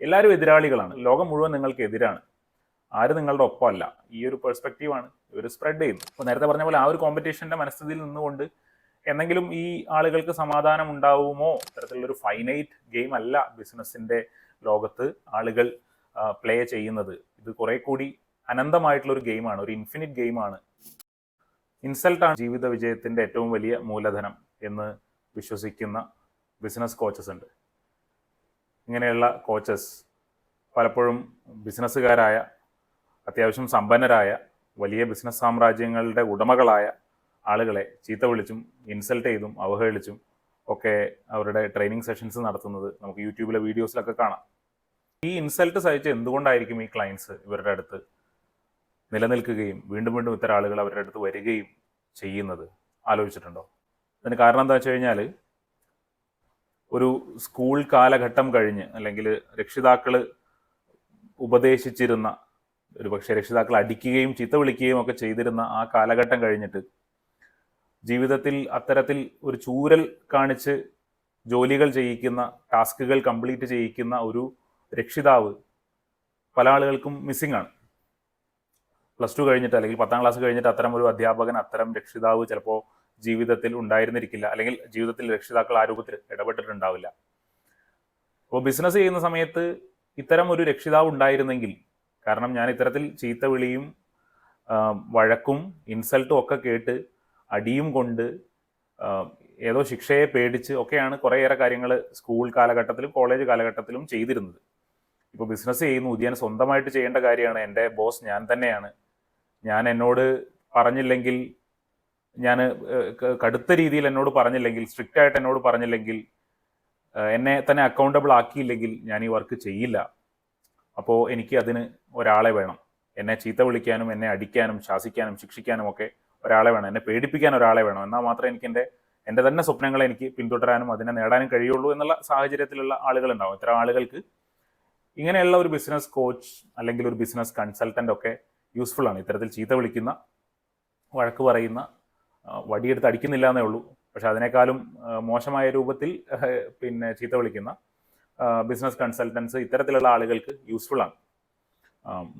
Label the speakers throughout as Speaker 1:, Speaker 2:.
Speaker 1: എല്ലാവരും എതിരാളികളാണ്. ലോകം മുഴുവൻ നിങ്ങൾക്ക് എതിരാണ്. ആരും നിങ്ങളുടെ ഒപ്പമല്ല. ഈ ഒരു പെർസ്പെക്റ്റീവാണ് ഇവർ സ്പ്രെഡ് ചെയ്യുന്നു അപ്പോൾ നേരത്തെ പറഞ്ഞ പോലെ ആ ഒരു കോമ്പറ്റീഷന്റെ മനസ്ഥിതിയിൽ നിന്നുകൊണ്ട് എന്തെങ്കിലും ഈ ആളുകൾക്ക് സമാധാനം ഉണ്ടാവുമോ? ഇത്തരത്തിലുള്ളൊരു ഫൈനൈറ്റ് ഗെയിം അല്ല ബിസിനസ്സിന്റെ ലോകത്ത് ആളുകൾ പ്ലേ ചെയ്യുന്നത്. ഇത് കുറെ കൂടി അനന്തമായിട്ടുള്ള ഒരു ഗെയിമാണ് ഒരു ഇൻഫിനിറ്റ് ഗെയിമാണ് ഇൻസൾട്ടാണ് ജീവിത വിജയത്തിന്റെ ഏറ്റവും വലിയ മൂലധനം എന്ന് വിശ്വസിക്കുന്ന ബിസിനസ് കോച്ചസ് ഉണ്ട്. ഇങ്ങനെയുള്ള കോച്ചസ് പലപ്പോഴും ബിസിനസ്സുകാരായ അത്യാവശ്യം സമ്പന്നരായ വലിയ ബിസിനസ് സാമ്രാജ്യങ്ങളുടെ ഉടമകളായ ആളുകളെ ചീത്ത വിളിച്ചും ഇൻസൾട്ട് ചെയ്തും അവഹേളിച്ചും ഒക്കെ അവരുടെ ട്രെയിനിങ് സെഷൻസ് നടത്തുന്നത് നമുക്ക് യൂട്യൂബിലെ വീഡിയോസിലൊക്കെ കാണാം. ഈ ഇൻസൾട്ട് സഹിച്ച് എന്തുകൊണ്ടായിരിക്കും ഈ ക്ലയൻസ് ഇവരുടെ അടുത്ത് നിലനിൽക്കുകയും വീണ്ടും വീണ്ടും ഇത്തരം ആളുകൾ അവരുടെ അടുത്ത് വരികയും ചെയ്യുന്നത്? ആലോചിച്ചിട്ടുണ്ടോ? അതിന് കാരണം എന്താ വെച്ച് കഴിഞ്ഞാൽ ഒരു സ്കൂൾ കാലഘട്ടം കഴിഞ്ഞ് അല്ലെങ്കിൽ രക്ഷിതാക്കൾ ഉപദേശിച്ചിരുന്ന ഒരു പക്ഷേ രക്ഷിതാക്കൾ അടിക്കുകയും ചീത്ത വിളിക്കുകയും ഒക്കെ ചെയ്തിരുന്ന ആ കാലഘട്ടം കഴിഞ്ഞിട്ട് ജീവിതത്തിൽ അത്തരത്തിൽ ഒരു ചൂരൽ കാണിച്ച് ജോലികൾ ചെയ്യിക്കുന്ന ടാസ്കുകൾ കംപ്ലീറ്റ് ചെയ്യിക്കുന്ന ഒരു രക്ഷിതാവ് പല ആളുകൾക്കും മിസ്സിംഗ് ആണ്. പ്ലസ് ടു കഴിഞ്ഞിട്ട് അല്ലെങ്കിൽ പത്താം ക്ലാസ് കഴിഞ്ഞിട്ട് അത്തരം ഒരു അധ്യാപകൻ അത്തരം രക്ഷിതാവ് ചിലപ്പോൾ ജീവിതത്തിൽ ഉണ്ടായിരുന്നിരിക്കില്ല. അല്ലെങ്കിൽ ജീവിതത്തിൽ രക്ഷിതാക്കൾ ആ രൂപത്തിൽ ഇടപെട്ടിട്ടുണ്ടാവില്ല. അപ്പോൾ ബിസിനസ് ചെയ്യുന്ന സമയത്ത് ഇത്തരം ഒരു രക്ഷിതാവ് ഉണ്ടായിരുന്നെങ്കിൽ കാരണം ഞാൻ ഇത്തരത്തിൽ ചീത്ത വിളിയും വഴക്കും ഇൻസൾട്ടും ഒക്കെ കേട്ട് അടിയും കൊണ്ട് ഏതോ ശിക്ഷയെ പേടിച്ച് ഒക്കെയാണ് കുറേയേറെ കാര്യങ്ങൾ സ്കൂൾ കാലഘട്ടത്തിലും കോളേജ് കാലഘട്ടത്തിലും ചെയ്തിരുന്നത്. ഇപ്പോൾ ബിസിനസ് ചെയ്യുന്നു ഉദ്യാൻ സ്വന്തമായിട്ട് ചെയ്യേണ്ട കാര്യമാണ്. എന്റെ ബോസ് ഞാൻ തന്നെയാണ്. ഞാൻ എന്നോട് പറഞ്ഞില്ലെങ്കിൽ ഞാൻ കടുത്ത രീതിയിൽ എന്നോട് പറഞ്ഞില്ലെങ്കിൽ സ്ട്രിക്റ്റ് ആയിട്ട് എന്നോട് പറഞ്ഞില്ലെങ്കിൽ എന്നെ തന്നെ അക്കൗണ്ടബിൾ ആക്കിയില്ലെങ്കിൽ ഞാൻ ഈ വർക്ക് ചെയ്യില്ല. അപ്പോൾ എനിക്ക് അതിന് ഒരാളെ വേണം. എന്നെ ചീത്ത വിളിക്കാനും എന്നെ അടിക്കാനും ശാസിക്കാനും ശിക്ഷിക്കാനും ഒക്കെ ഒരാളെ വേണം. എന്നെ പേടിപ്പിക്കാൻ ഒരാളെ വേണം. എന്നാൽ മാത്രമേ എനിക്ക് എന്റെ എന്റെ തന്നെ സ്വപ്നങ്ങളെ എനിക്ക് പിന്തുടരാനും അതിനെ നേടാനും കഴിയുള്ളൂ എന്നുള്ള സാഹചര്യത്തിലുള്ള ആളുകൾ ഉണ്ടാവും ഇത്തരം ആളുകൾക്ക് ഇങ്ങനെയുള്ള ഒരു ബിസിനസ് കോച്ച് അല്ലെങ്കിൽ ഒരു ബിസിനസ് കൺസൾട്ടന്റ് ഒക്കെ യൂസ്ഫുൾ ആണ്. ഇത്തരത്തിൽ ചീത്ത വിളിക്കുന്ന വഴക്ക് പറയുന്ന വടിയെടുത്ത് അടിക്കുന്നില്ല എന്നേ ഉള്ളൂ. പക്ഷെ അതിനേക്കാളും മോശമായ രൂപത്തിൽ പിന്നെ ചീത്ത വിളിക്കുന്ന ബിസിനസ് കൺസൾട്ടൻസ് ഇത്തരത്തിലുള്ള ആളുകൾക്ക് യൂസ്ഫുൾ ആണ്.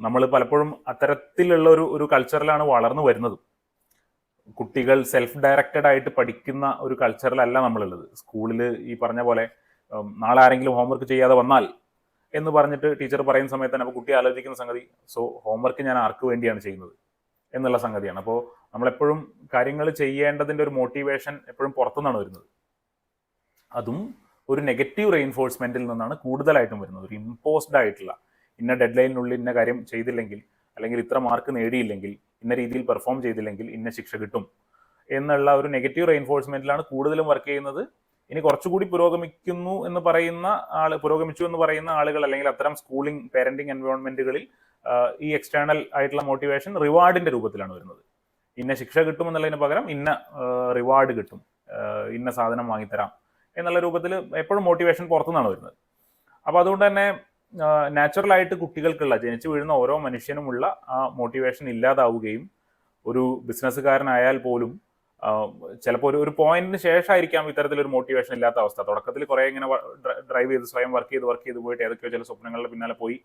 Speaker 1: നമ്മൾ പലപ്പോഴും അത്തരത്തിലുള്ള ഒരു ഒരു കൾച്ചറിലാണ് വളർന്നു വരുന്നത്. കുട്ടികൾ സെൽഫ് ഡയറക്റ്റഡ് ആയിട്ട് പഠിക്കുന്ന ഒരു കൾച്ചറിലല്ല നമ്മളുള്ളത്. സ്കൂളിൽ ഈ പറഞ്ഞ പോലെ നാളെ ആരെങ്കിലും ഹോംവർക്ക് ചെയ്യാതെ വന്നാൽ എന്ന് പറഞ്ഞിട്ട് ടീച്ചർ പറയുന്ന സമയത്ത് തന്നെ അപ്പോൾ കുട്ടി ആലോചിക്കുന്ന സംഗതി. സോ ഹോംവർക്ക് ഞാൻ ആർക്ക് വേണ്ടിയാണ് ചെയ്യുന്നത്? എന്നുള്ള സംഗതിയാണ്. അപ്പോൾ നമ്മളെപ്പോഴും കാര്യങ്ങൾ ചെയ്യേണ്ടതിന്റെ ഒരു മോട്ടിവേഷൻ എപ്പോഴും പുറത്തുനിന്നാണ് വരുന്നത്. അതും ഒരു നെഗറ്റീവ് റെയിൻഫോഴ്സ്മെന്റിൽ നിന്നാണ് കൂടുതലായിട്ടും വരുന്നത്. ഒരു ഇമ്പോസ്ഡ് ആയിട്ടുള്ള ഇന്ന ഡെഡ് ലൈനിനുള്ളിൽ ഇന്ന കാര്യം ചെയ്തില്ലെങ്കിൽ അല്ലെങ്കിൽ ഇത്ര മാർക്ക് നേടിയില്ലെങ്കിൽ ഇന്ന രീതിയിൽ പെർഫോം ചെയ്തില്ലെങ്കിൽ ഇന്ന ശിക്ഷ കിട്ടും എന്നുള്ള ഒരു നെഗറ്റീവ് റെയിൻഫോഴ്സ്മെന്റിലാണ് കൂടുതലും വർക്ക് ചെയ്യുന്നത് ഇനി കുറച്ചുകൂടി പുരോഗമിക്കുന്നു എന്ന് പറയുന്ന ആൾ പുരോഗമിച്ചു എന്ന് പറയുന്ന ആളുകൾ അല്ലെങ്കിൽ അത്തരം സ്കൂളിംഗ് പേരന്റിംഗ് എൻവയോൺമെന്റുകളിൽ ഈ എക്സ്റ്റേണൽ ആയിട്ടുള്ള മോട്ടിവേഷൻ റിവാർഡിന്റെ രൂപത്തിലാണ് വരുന്നത്. ഇന്ന ശിക്ഷ കിട്ടുമെന്നുള്ളതിന് പകരം ഇന്ന റിവാർഡ് കിട്ടും ഇന്ന സാധനം വാങ്ങിത്തരാം എന്നുള്ള രൂപത്തിൽ എപ്പോഴും മോട്ടിവേഷൻ പുറത്തുനിന്നാണ് വരുന്നത്. അപ്പോൾ അതുകൊണ്ട് തന്നെ നാച്ചുറൽ ആയിട്ട് കുട്ടികൾക്കുള്ള ജനിച്ചു വീഴുന്ന ഓരോ മനുഷ്യനുമുള്ള ആ മോട്ടിവേഷൻ ഇല്ലാതാവുകയും ഒരു ബിസിനസ്സുകാരനായാൽ പോലും ചിലപ്പോൾ ഒരു ഒരു പോയിന്റിന് ശേഷമായിരിക്കാം ഇത്തരത്തിലൊരു മോട്ടിവേഷൻ ഇല്ലാത്ത അവസ്ഥ. തുടക്കത്തിൽ കുറേ ഇങ്ങനെ ഡ്രൈവ് ചെയ്ത് സ്വയം വർക്ക് ചെയ്ത് വർക്ക് ചെയ്ത് പോയിട്ട് ഏതൊക്കെയോ ചില സ്വപ്നങ്ങളുടെ പിന്നാലെ പോയി.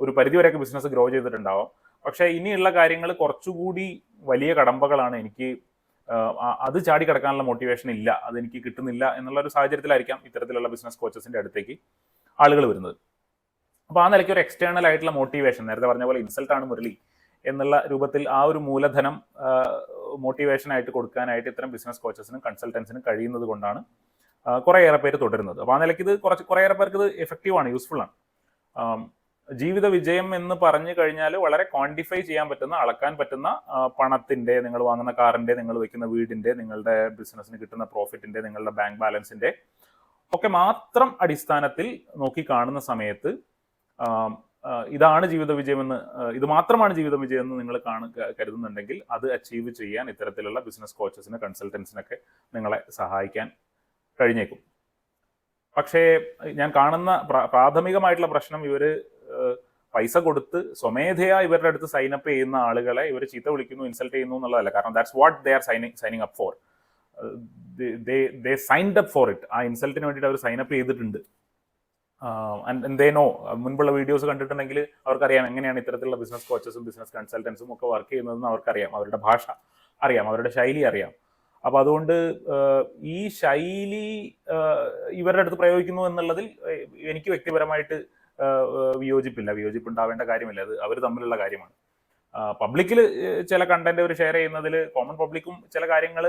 Speaker 1: ഒരു പരിധി വരെയൊക്കെ ബിസിനസ് ഗ്രോ ചെയ്തിട്ടുണ്ടാവാം. പക്ഷേ ഇനിയുള്ള കാര്യങ്ങൾ കുറച്ചുകൂടി വലിയ കടമ്പകളാണ് എനിക്ക് അത് ചാടി കിടക്കാനുള്ള മോട്ടിവേഷൻ ഇല്ല. അതെനിക്ക് കിട്ടുന്നില്ല എന്നുള്ള ഒരു സാഹചര്യത്തിലായിരിക്കാം ഇത്തരത്തിലുള്ള ബിസിനസ് കോച്ചസിന്റെ അടുത്തേക്ക് ആളുകൾ വരുന്നത്. അപ്പോൾ ആ നിലയ്ക്ക് ഒരു എക്സ്റ്റേണൽ ആയിട്ടുള്ള മോട്ടിവേഷൻ നേരത്തെ പറഞ്ഞ പോലെ ഇൻസൾട്ടാണ് മുരളി. എന്നുള്ള രൂപത്തിൽ ആ ഒരു മൂലധനം മോട്ടിവേഷനായിട്ട് കൊടുക്കാനായിട്ട് ഇത്തരം ബിസിനസ് കോച്ചസിനും കൺസൾട്ടൻസിനും കഴിയുന്നത് കൊണ്ടാണ് കുറേയേറെ പേര് തുടരുന്നത്. അപ്പോൾ ആ നിലയ്ക്ക് ഇത് കുറച്ച് കുറേയേറെ പേർക്ക് ഇത് എഫക്റ്റീവ് ആണ് യൂസ്ഫുൾ ആണ്. ജീവിത വിജയം എന്ന് പറഞ്ഞു കഴിഞ്ഞാൽ വളരെ ക്വാണ്ടിഫൈ ചെയ്യാൻ പറ്റുന്ന അളക്കാൻ പറ്റുന്ന പണത്തിന്റെ നിങ്ങൾ വാങ്ങുന്ന കാറിന്റെ നിങ്ങൾ വെക്കുന്ന വീടിന്റെ നിങ്ങളുടെ ബിസിനസ്സിന് കിട്ടുന്ന പ്രോഫിറ്റിന്റെ നിങ്ങളുടെ ബാങ്ക് ബാലൻസിന്റെ ഒക്കെ മാത്രം അടിസ്ഥാനത്തിൽ നോക്കി കാണുന്ന സമയത്ത് ഇതാണ് ജീവിത വിജയമെന്ന് ഇത് മാത്രമാണ് ജീവിത വിജയം എന്ന് നിങ്ങൾ കാണു കരുതുന്നുണ്ടെങ്കിൽ അത് അച്ചീവ് ചെയ്യാൻ ഇത്തരത്തിലുള്ള ബിസിനസ് കോച്ചസിന് കൺസൾട്ടൻസിനൊക്കെ നിങ്ങളെ സഹായിക്കാൻ കഴിഞ്ഞേക്കും. പക്ഷേ ഞാൻ കാണുന്ന പ്രാഥമികമായിട്ടുള്ള പ്രശ്നം ഇവർ പൈസ കൊടുത്ത് സ്വമേധയാ ഇവരുടെ അടുത്ത് സൈൻ അപ്പ് ചെയ്യുന്ന ആളുകളെ ഇവർ ചീത്ത വിളിക്കുന്നു ഇൻസൾട്ട് ചെയ്യുന്നു എന്നുള്ളതല്ല. കാരണം that's what they are signing signing up for they signed up for it ആ ഇൻസൾട്ടിന് വേണ്ടിയിട്ട് അവർ സൈൻ അപ്പ് ചെയ്തിട്ടുണ്ട്. എന്തേനോ മുൻപുള്ള വീഡിയോസ് കണ്ടിട്ടുണ്ടെങ്കിൽ അവർക്കറിയാം എങ്ങനെയാണ് ഇത്തരത്തിലുള്ള ബിസിനസ് കോച്ചസും ബിസിനസ് കൺസൾട്ടൻസും ഒക്കെ വർക്ക് ചെയ്യുന്നതെന്ന് അവർക്കറിയാം. അവരുടെ ഭാഷ അറിയാം അവരുടെ ശൈലി അറിയാം. അപ്പോൾ അതുകൊണ്ട് ഈ ശൈലി ഇവരുടെ അടുത്ത് പ്രയോഗിക്കുന്നു എന്നുള്ളതിൽ എനിക്ക് വ്യക്തിപരമായിട്ട് വിയോജിപ്പില്ല. വിയോജിപ്പ് ഉണ്ടാവേണ്ട കാര്യമില്ല. അത് അവർ തമ്മിലുള്ള കാര്യമാണ്. പബ്ലിക്കിൽ ചില കണ്ടന്റ് അവർ ഷെയർ ചെയ്യുന്നതിൽ കോമൺ പബ്ലിക്കും ചില കാര്യങ്ങൾ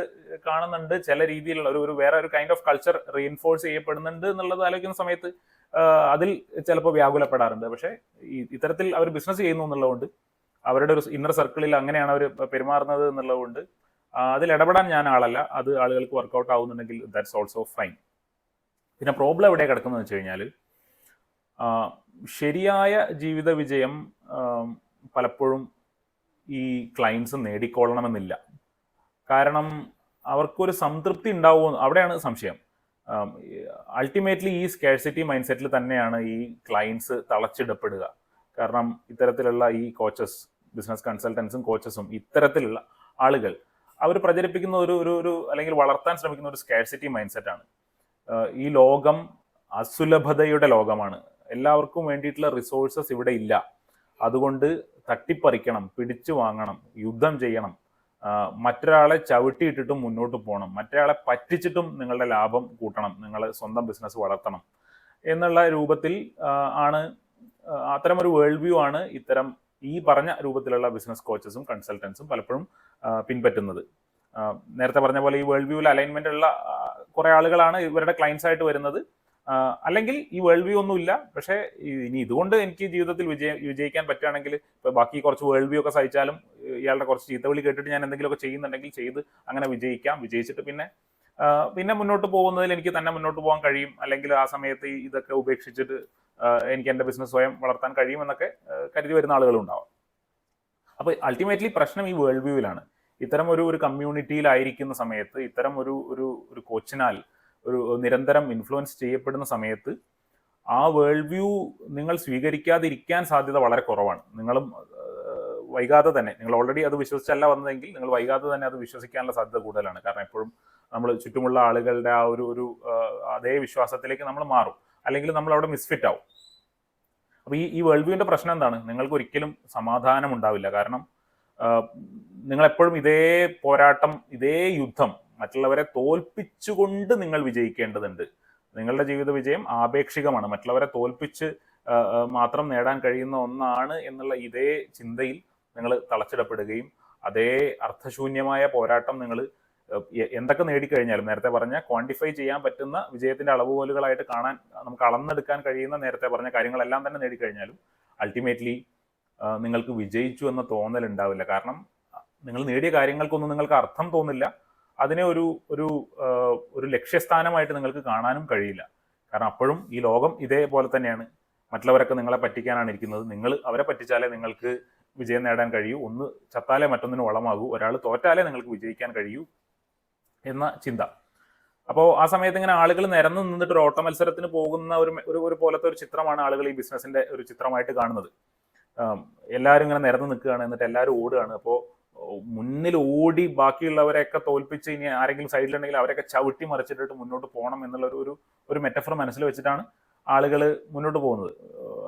Speaker 1: കാണുന്നുണ്ട്. ചില രീതിയിലുള്ള ഒരു ഒരു വേറെ ഒരു കൈൻഡ് ഓഫ് കൾച്ചർ റീഇൻഫോഴ്സ് ചെയ്യപ്പെടുന്നുണ്ട് എന്നുള്ളത് ആലോചിക്കുന്ന സമയത്ത് അതിൽ ചിലപ്പോൾ വ്യാകുലപ്പെടാറുണ്ട്. പക്ഷേ ഇത്തരത്തിൽ അവർ ബിസിനസ് ചെയ്യുന്നു എന്നുള്ളതുകൊണ്ട് അവരുടെ ഒരു ഇന്നർ സർക്കിളിൽ അങ്ങനെയാണ് അവർ പെരുമാറുന്നത് എന്നുള്ളതുകൊണ്ട് അതിൽ ഇടപെടാൻ ഞാൻ ആളല്ല. അത് ആളുകൾക്ക് വർക്കൗട്ട് ആവുന്നുണ്ടെങ്കിൽ ദാറ്റ്സ് ഓൾസോ ഫൈൻ പിന്നെ പ്രോബ്ലം എവിടെ കിടക്കുന്നത് വെച്ച് കഴിഞ്ഞാൽ ശരിയായ ജീവിത വിജയം പലപ്പോഴും ഈ ക്ലയൻസ് നേടിക്കൊള്ളണമെന്നില്ല. കാരണം അവർക്കൊരു സംതൃപ്തി ഉണ്ടാവുമോ അവിടെയാണ് സംശയം. അൾട്ടിമേറ്റ്ലി ഈ സ്കേഴ്സിറ്റി മൈൻഡ് സെറ്റിൽ തന്നെയാണ് ഈ ക്ലയൻസ് തളച്ചിടപ്പെടുക. കാരണം ഇത്തരത്തിലുള്ള ഈ കോച്ചസ് ബിസിനസ് കൺസൾട്ടൻസും കോച്ചസും ഇത്തരത്തിലുള്ള ആളുകൾ അവർ പ്രചരിപ്പിക്കുന്ന ഒരു ഒരു ഒരു അല്ലെങ്കിൽ വളർത്താൻ ശ്രമിക്കുന്ന ഒരു സ്കേഴ്സിറ്റി മൈൻഡ് സെറ്റാണ് ഈ ലോകം അസുലഭതയുടെ ലോകമാണ്. എല്ലാവർക്കും വേണ്ടിയിട്ടുള്ള റിസോഴ്സസ് ഇവിടെ ഇല്ല. അതുകൊണ്ട് തട്ടിപ്പറിക്കണം പിടിച്ചു വാങ്ങണം യുദ്ധം ചെയ്യണം. മറ്റൊരാളെ ചവിട്ടിയിട്ടിട്ടും മുന്നോട്ട് പോകണം. മറ്റൊരാളെ പറ്റിച്ചിട്ടും നിങ്ങളുടെ ലാഭം കൂട്ടണം. നിങ്ങൾ സ്വന്തം ബിസിനസ് വളർത്തണം എന്നുള്ള രൂപത്തിൽ ആണ് അത്തരം ഒരു വേൾഡ് വ്യൂ ആണ് ഇത്തരം ഈ പറഞ്ഞ രൂപത്തിലുള്ള ബിസിനസ് കോച്ചസും കൺസൾട്ടൻസും പലപ്പോഴും പിൻപറ്റുന്നത്. നേരത്തെ പറഞ്ഞ പോലെ ഈ വേൾഡ് വ്യൂവിൽ അലൈൻമെന്റ് ഉള്ള കുറെ ആളുകളാണ് ഇവരുടെ ക്ലയൻസ് ആയിട്ട് വരുന്നത്. അല്ലെങ്കിൽ ഈ വേൾഡ് വ്യൂ ഒന്നുമില്ല പക്ഷേ ഇനി ഇതുകൊണ്ട് എനിക്ക് ജീവിതത്തിൽ വിജയ വിജയിക്കാൻ പറ്റുകയാണെങ്കിൽ ഇപ്പൊ ബാക്കി കുറച്ച് വേൾഡ് വ്യൂ ഒക്കെ സഹിച്ചാലും ഇയാളുടെ കുറച്ച് ചീത്തവിളി കേട്ടിട്ട് ഞാൻ എന്തെങ്കിലുമൊക്കെ ചെയ്യുന്നുണ്ടെങ്കിൽ ചെയ്ത് അങ്ങനെ വിജയിക്കാം. വിജയിച്ചിട്ട് പിന്നെ പിന്നെ മുന്നോട്ട് പോകുന്നതിൽ എനിക്ക് തന്നെ മുന്നോട്ട് പോകാൻ കഴിയും. അല്ലെങ്കിൽ ആ സമയത്ത് ഇതൊക്കെ ഉപേക്ഷിച്ചിട്ട് എനിക്ക് എന്റെ ബിസിനസ് സ്വയം വളർത്താൻ കഴിയും എന്നൊക്കെ കരുതി വരുന്ന ആളുകളും ഉണ്ടാവാം. അപ്പോൾ അൾട്ടിമേറ്റ്ലി പ്രശ്നം ഈ വേൾഡ് വ്യൂവിലാണ് ഇത്തരം ഒരു ഒരു കമ്മ്യൂണിറ്റിയിലായിരിക്കുന്ന സമയത്ത് ഇത്തരം ഒരു ഒരു ഒരു കോച്ചിനാൽ ഒരു നിരന്തരം ഇൻഫ്ലുവൻസ് ചെയ്യപ്പെടുന്ന സമയത്ത് ആ വേൾഡ് വ്യൂ നിങ്ങൾ സ്വീകരിക്കാതിരിക്കാൻ സാധ്യത വളരെ കുറവാണ്. നിങ്ങളും വൈകാതെ തന്നെ നിങ്ങൾ ഓൾറെഡി അത് വിശ്വസിച്ചല്ല വന്നതെങ്കിൽ നിങ്ങൾ വൈകാതെ തന്നെ അത് വിശ്വസിക്കാനുള്ള സാധ്യത കൂടുതലാണ്. കാരണം എപ്പോഴും നമ്മൾ ചുറ്റുമുള്ള ആളുകളുടെ ആ ഒരു ഒരു അതേ വിശ്വാസത്തിലേക്ക് നമ്മൾ മാറും. അല്ലെങ്കിൽ നമ്മൾ അവിടെ മിസ്ഫിറ്റ് ആവും. അപ്പോൾ ഈ ഈ വേൾഡ് വ്യൂവിന്റെ പ്രശ്നം എന്താണ്? നിങ്ങൾക്ക് ഒരിക്കലും സമാധാനം ഉണ്ടാവില്ല. കാരണം നിങ്ങളെപ്പോഴും ഇതേ പോരാട്ടം ഇതേ യുദ്ധം മറ്റുള്ളവരെ തോൽപ്പിച്ചുകൊണ്ട് നിങ്ങൾ വിജയിക്കേണ്ടതുണ്ട്. നിങ്ങളുടെ ജീവിത വിജയം ആപേക്ഷികമാണ്. മറ്റുള്ളവരെ തോൽപ്പിച്ച് മാത്രം നേടാൻ കഴിയുന്ന ഒന്നാണ് എന്നുള്ള ഇതേ ചിന്തയിൽ നിങ്ങൾ തളച്ചിടപ്പെടുകയും അതേ അർത്ഥശൂന്യമായ പോരാട്ടം നിങ്ങൾ എന്തൊക്കെ നേടിക്കഴിഞ്ഞാലും നേരത്തെ പറഞ്ഞ ക്വാണ്ടിഫൈ ചെയ്യാൻ പറ്റുന്ന വിജയത്തിന്റെ അളവുകോലുകളായിട്ട് കാണാൻ നമുക്ക് അളന്നെടുക്കാൻ കഴിയുന്ന നേരത്തെ പറഞ്ഞ കാര്യങ്ങളെല്ലാം തന്നെ നേടിക്കഴിഞ്ഞാലും അൾട്ടിമേറ്റ്ലി നിങ്ങൾക്ക് വിജയിച്ചു എന്ന തോന്നൽ ഉണ്ടാവില്ല കാരണം നിങ്ങൾ നേടിയ കാര്യങ്ങൾക്കൊന്നും നിങ്ങൾക്ക് അർത്ഥം തോന്നില്ല. അതിനെ ഒരു ഒരു ഒരു ലക്ഷ്യസ്ഥാനമായിട്ട് നിങ്ങൾക്ക് കാണാനും കഴിയില്ല. കാരണം അപ്പോഴും ഈ ലോകം ഇതേപോലെ തന്നെയാണ്. മറ്റുള്ളവരൊക്കെ നിങ്ങളെ പറ്റിക്കാനാണ് ഇരിക്കുന്നത്. നിങ്ങൾ അവരെ പറ്റിച്ചാലേ നിങ്ങൾക്ക് വിജയം നേടാൻ കഴിയൂ. ഒന്ന് ചത്താലേ മറ്റൊന്നിന് വളമാകൂ. ഒരാൾ തോറ്റാലേ നിങ്ങൾക്ക് വിജയിക്കാൻ കഴിയൂ എന്ന ചിന്ത. അപ്പോൾ ആ സമയത്ത് ഇങ്ങനെ ആളുകൾ നിരന്നു നിന്നിട്ട് ഒരു ഓട്ട മത്സരത്തിന് പോകുന്ന ഒരു ഒരു പോലത്തെ ഒരു ചിത്രമാണ് ആളുകൾ ഈ ബിസിനസിന്റെ ഒരു ചിത്രമായിട്ട് കാണുന്നത്. എല്ലാവരും ഇങ്ങനെ നിരന്ന് നിൽക്കുകയാണ്. എന്നിട്ട് എല്ലാവരും ഓടുകയാണ്. അപ്പോൾ മുന്നിൽ ഓടി ബാക്കിയുള്ളവരെയൊക്കെ തോൽപ്പിച്ച് ഇനി ആരെങ്കിലും സൈഡിലുണ്ടെങ്കിൽ അവരൊക്കെ ചവിട്ടി മറിച്ചിട്ടിട്ട് മുന്നോട്ട് പോകണം എന്നുള്ള ഒരു ഒരു മെറ്റഫർ മനസ്സിൽ വെച്ചിട്ടാണ് ആളുകൾ മുന്നോട്ട് പോകുന്നത്.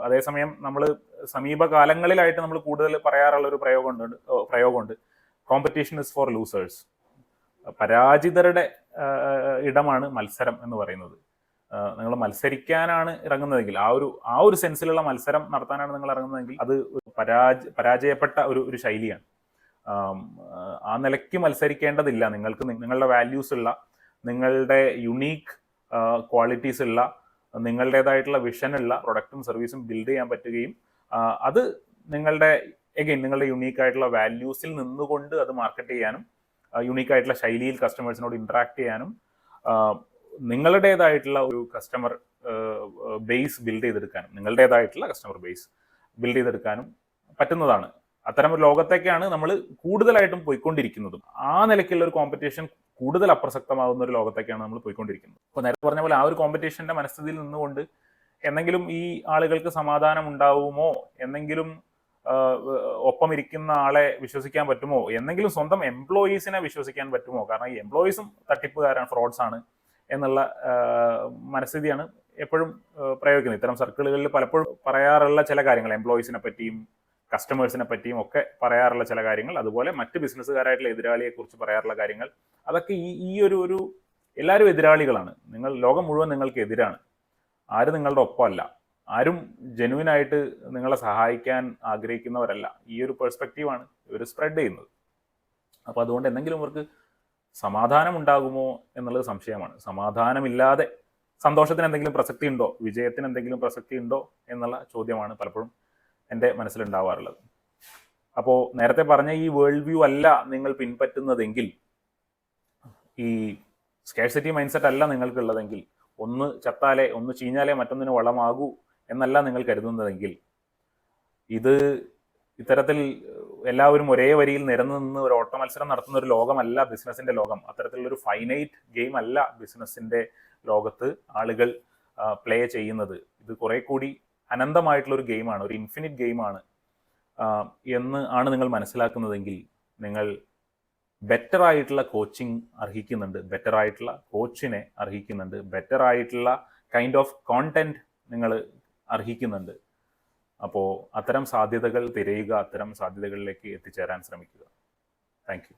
Speaker 1: അതേസമയം നമ്മൾ സമീപകാലങ്ങളിലായിട്ട് നമ്മൾ കൂടുതൽ പറയാറുള്ള ഒരു പ്രയോഗമുണ്ട് പ്രയോഗമുണ്ട്. കോമ്പറ്റീഷൻ ഇസ് ഫോർ ലൂസേഴ്സ് പരാജിതരുടെ ഇടമാണ് മത്സരം എന്ന് പറയുന്നത്. നിങ്ങൾ മത്സരിക്കാനാണ് ഇറങ്ങുന്നതെങ്കിൽ ആ ഒരു ആ ഒരു സെൻസിലുള്ള മത്സരം നടത്താനാണ് നിങ്ങൾ ഇറങ്ങുന്നതെങ്കിൽ അത് പരാജ പരാജയപ്പെട്ട ഒരു ഒരു ശൈലിയാണ്. ആം, നിലയ്ക്ക് മത്സരിക്കേണ്ടതില്ല. നിങ്ങൾക്ക് നിങ്ങളുടെ വാല്യൂസ് ഉള്ള നിങ്ങളുടെ യുണീക്ക് ക്വാളിറ്റീസ് ഉള്ള നിങ്ങളുടേതായിട്ടുള്ള ഉള്ള പ്രൊഡക്റ്റും സർവീസും ബിൽഡ് ചെയ്യാൻ പറ്റുകയും അത് നിങ്ങളുടെ എഗെയിൻ നിങ്ങളുടെ യുണീക്ക് ആയിട്ടുള്ള വാല്യൂസിൽ നിന്നുകൊണ്ട് അത് മാർക്കറ്റ് ചെയ്യാനും യുണീക്ക് ആയിട്ടുള്ള ശൈലിയിൽ കസ്റ്റമേഴ്സിനോട് ഇൻട്രാക്ട് ചെയ്യാനും നിങ്ങളുടേതായിട്ടുള്ള ഒരു കസ്റ്റമർ ബേസ് ബിൽഡ് ചെയ്തെടുക്കാനും നിങ്ങളുടേതായിട്ടുള്ള കസ്റ്റമർ ബേസ് ബിൽഡ് ചെയ്തെടുക്കാനും പറ്റുന്നതാണ്. അത്തരം ഒരു ലോകത്തേക്കാണ് നമ്മൾ കൂടുതലായിട്ടും പോയിക്കൊണ്ടിരിക്കുന്നതും. ആ നിലയ്ക്കുള്ള ഒരു കോമ്പറ്റീഷൻ കൂടുതൽ അപ്രസക്തമാകുന്ന ഒരു ലോകത്തേക്കാണ് നമ്മൾ പോയിക്കൊണ്ടിരിക്കുന്നത്. അപ്പോൾ നേരത്തെ പറഞ്ഞ പോലെ ആ ഒരു കോമ്പറ്റീഷന്റെ മനസ്ഥിതിയിൽ നിന്നുകൊണ്ട് എന്തെങ്കിലും ഈ ആളുകൾക്ക് സമാധാനം ഉണ്ടാവുമോ? എന്തെങ്കിലും ഒപ്പം ഇരിക്കുന്ന ആളെ വിശ്വസിക്കാൻ പറ്റുമോ? എന്തെങ്കിലും സ്വന്തം എംപ്ലോയീസിനെ വിശ്വസിക്കാൻ പറ്റുമോ? കാരണം ഈ എംപ്ലോയീസും തട്ടിപ്പുകാരാണ് ഫ്രോഡ്സ് ആണ് എന്നുള്ള മനസ്ഥിതിയാണ് എപ്പോഴും പ്രയോഗിക്കുന്നത്. ഇത്തരം സർക്കിളുകളിൽ പലപ്പോഴും പറയാറുള്ള ചില കാര്യങ്ങൾ എംപ്ലോയീസിനെ പറ്റിയും കസ്റ്റമേഴ്സിനെ പറ്റിയും ഒക്കെ പറയാറുള്ള ചില കാര്യങ്ങൾ. അതുപോലെ മറ്റ് ബിസിനസ്സുകാരായിട്ടുള്ള എതിരാളിയെ കുറിച്ച് പറയാറുള്ള കാര്യങ്ങൾ. അതൊക്കെ ഈ ഈ ഒരു ഒരു എല്ലാവരും എതിരാളികളാണ്. നിങ്ങൾ ലോകം മുഴുവൻ നിങ്ങൾക്ക് എതിരാണ്. ആരും നിങ്ങളുടെ ഒപ്പമല്ല. ആരും ജെനുവിൻ ആയിട്ട് നിങ്ങളെ സഹായിക്കാൻ ആഗ്രഹിക്കുന്നവരല്ല. ഈ ഒരു പെർസ്പെക്റ്റീവാണ് ഇവർ സ്പ്രെഡ് ചെയ്യുന്നത്. അപ്പോൾ അതുകൊണ്ട് എന്തെങ്കിലും ഇവർക്ക് സമാധാനം ഉണ്ടാകുമോ എന്നുള്ളത് സംശയമാണ്. സമാധാനമില്ലാതെ സന്തോഷത്തിന് എന്തെങ്കിലും പ്രസക്തി ഉണ്ടോ? വിജയത്തിന് എന്തെങ്കിലും പ്രസക്തി ഉണ്ടോ എന്നുള്ള ചോദ്യമാണ് പലപ്പോഴും എന്റെ മനസ്സിലുണ്ടാവാറുള്ളത്. അപ്പോൾ നേരത്തെ പറഞ്ഞ ഈ വേൾഡ് വ്യൂ അല്ല നിങ്ങൾ പിൻപറ്റുന്നതെങ്കിൽ ഈ സ്കേഴ്സിറ്റി മൈൻഡ് സെറ്റ് അല്ല നിങ്ങൾക്കുള്ളതെങ്കിൽ ഒന്ന് ചത്താലേ ഒന്ന് ചീഞ്ഞാലേ മറ്റൊന്നിന് വളമാകൂ എന്നല്ല നിങ്ങൾ കരുതുന്നതെങ്കിൽ ഇത് ഇത്തരത്തിൽ എല്ലാവരും ഒരേ വരിയിൽ നിരന്നു നിന്ന് ഒരു ഓട്ട മത്സരം നടത്തുന്ന ഒരു ലോകമല്ല ബിസിനസിന്റെ ലോകം. അത്തരത്തിലുള്ള ഒരു ഫൈനൈറ്റ് ഗെയിം അല്ല ബിസിനസിന്റെ ലോകത്ത് ആളുകൾ പ്ലേ ചെയ്യുന്നത്. ഇത് കുറെ കൂടി അനന്തമായിട്ടുള്ള ഒരു ഗെയിമാണ് ഒരു ഇൻഫിനിറ്റ് ഗെയിമാണ് എന്ന് ആണ് നിങ്ങൾ മനസ്സിലാക്കുന്നതെങ്കിൽ നിങ്ങൾ ബെറ്റർ ആയിട്ടുള്ള കോച്ചിങ് അർഹിക്കുന്നുണ്ട് ബെറ്റർ ആയിട്ടുള്ള കോച്ചിനെ അർഹിക്കുന്നുണ്ട് ബെറ്റർ ആയിട്ടുള്ള കൈൻഡ് ഓഫ് കോണ്ടന്റ് നിങ്ങൾ അർഹിക്കുന്നുണ്ട്. അപ്പോൾ അത്തരം സാധ്യതകൾ തിരയുക അത്തരം സാധ്യതകളിലേക്ക് എത്തിച്ചേരാൻ ശ്രമിക്കുക. താങ്ക്